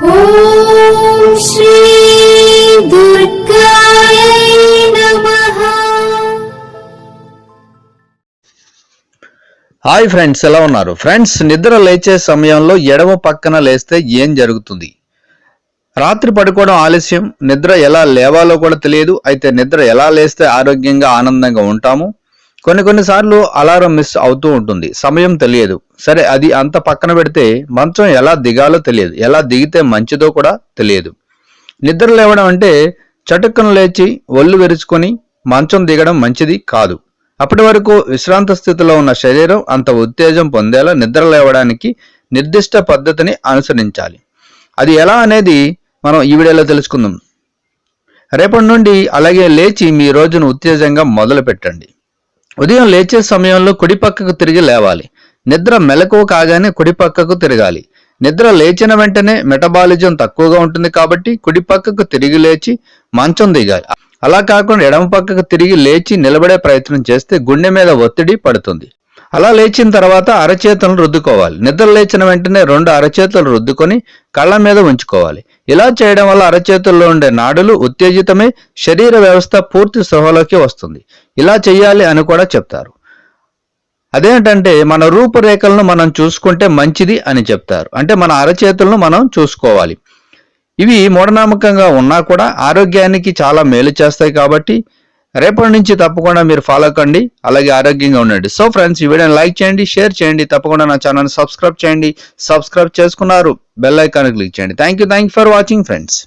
Hi friends ఎలా ఉన్నారు? Friends నిద్ర లేచే సమయంలో ఎడమ పక్కన లేస్తే ఏం జరుగుతుంది? రాత్రి పడుకోవడం ఆలస్యం నిద్ర ఎలా లేవాలో కూడా తెలియదు. అయితే నిద్ర ఎలా లేస్తే ఆరోగ్యంగా ఆనందంగా ఉంటాము? కొన్ని కొన్నిసార్లు అలారం మిస్ అవుతూ ఉంటుంది. సమయం తెలియదు. సరే అది అంత పక్కన పెడితే మంచం ఎలా దిగాలో తెలియదు. ఎలా దిగితే మంచిదో కూడా తెలియదు. నిద్ర లేవడం అంటే చటుక్కున లేచి ఒళ్ళు విరుచుకొని మంచం దిగడం మంచిది కాదు. అప్పటి వరకు విశ్రాంత స్థితిలో ఉన్న శరీరం అంత ఉత్తేజం పొందేలా నిద్ర లేవడానికి నిర్దిష్ట పద్ధతిని అనుసరించాలి. అది ఎలా అనేది మనం ఈ వీడియోలో తెలుసుకుందాం. రేపటి నుండి అలాగే లేచి మీ రోజును ఉత్తేజంగా మొదలు పెట్టండి ఉదయం లేచే సమయంలో కుడిపక్కకు తిరిగి లేవాలి. నిద్ర మెలకువ కాగానే కుడిపక్కకు తిరగాలి. నిద్ర లేచిన వెంటనే మెటబాలిజం తక్కువగా ఉంటుంది కాబట్టి కుడిపక్కకు తిరిగి లేచి మంచం దిగాలి. అలా కాకుండా ఎడమ పక్కకు తిరిగి లేచి నిలబడే ప్రయత్నం చేస్తే గుండె మీద ఒత్తిడి పడుతుంది. అలా లేచిన తర్వాత అరచేతులను రుద్దుకోవాలి. నిద్ర లేచిన వెంటనే రెండు అరచేతులు రుద్దుకొని కళ్ళ మీద ఉంచుకోవాలి. ఇలా చేయడం వల్ల అరచేతుల్లో ఉండే నాడులు ఉత్తేజితమై శరీర వ్యవస్థ పూర్తి స్పృహలోకి వస్తుంది. ఇలా చేయాలి అని కూడా చెప్తారు. అదేంటంటే మన రూపురేఖలను మనం చూసుకుంటే మంచిది అని చెప్తారు. అంటే మన అరచేతులను మనం చూసుకోవాలి. ఇవి మూఢనమ్మకంగా ఉన్నా కూడా ఆరోగ్యానికి చాలా మేలు చేస్తాయి కాబట్టి రేపటి నుంచి తప్పకుండా మీరు ఫాలో కండి అలాగే ఆరోగ్యంగా ఉండండి. సో ఫ్రెండ్స్ ఈ వీడియోని లైక్ చేయండి షేర్ చేయండి తప్పకుండా నా ఛానల్ సబ్స్క్రైబ్ చేయండి. సబ్స్క్రైబ్ చేసుకున్నారు బెల్ ఐకాన్ క్లిక్ చేయండి. Thank you thank you for watching friends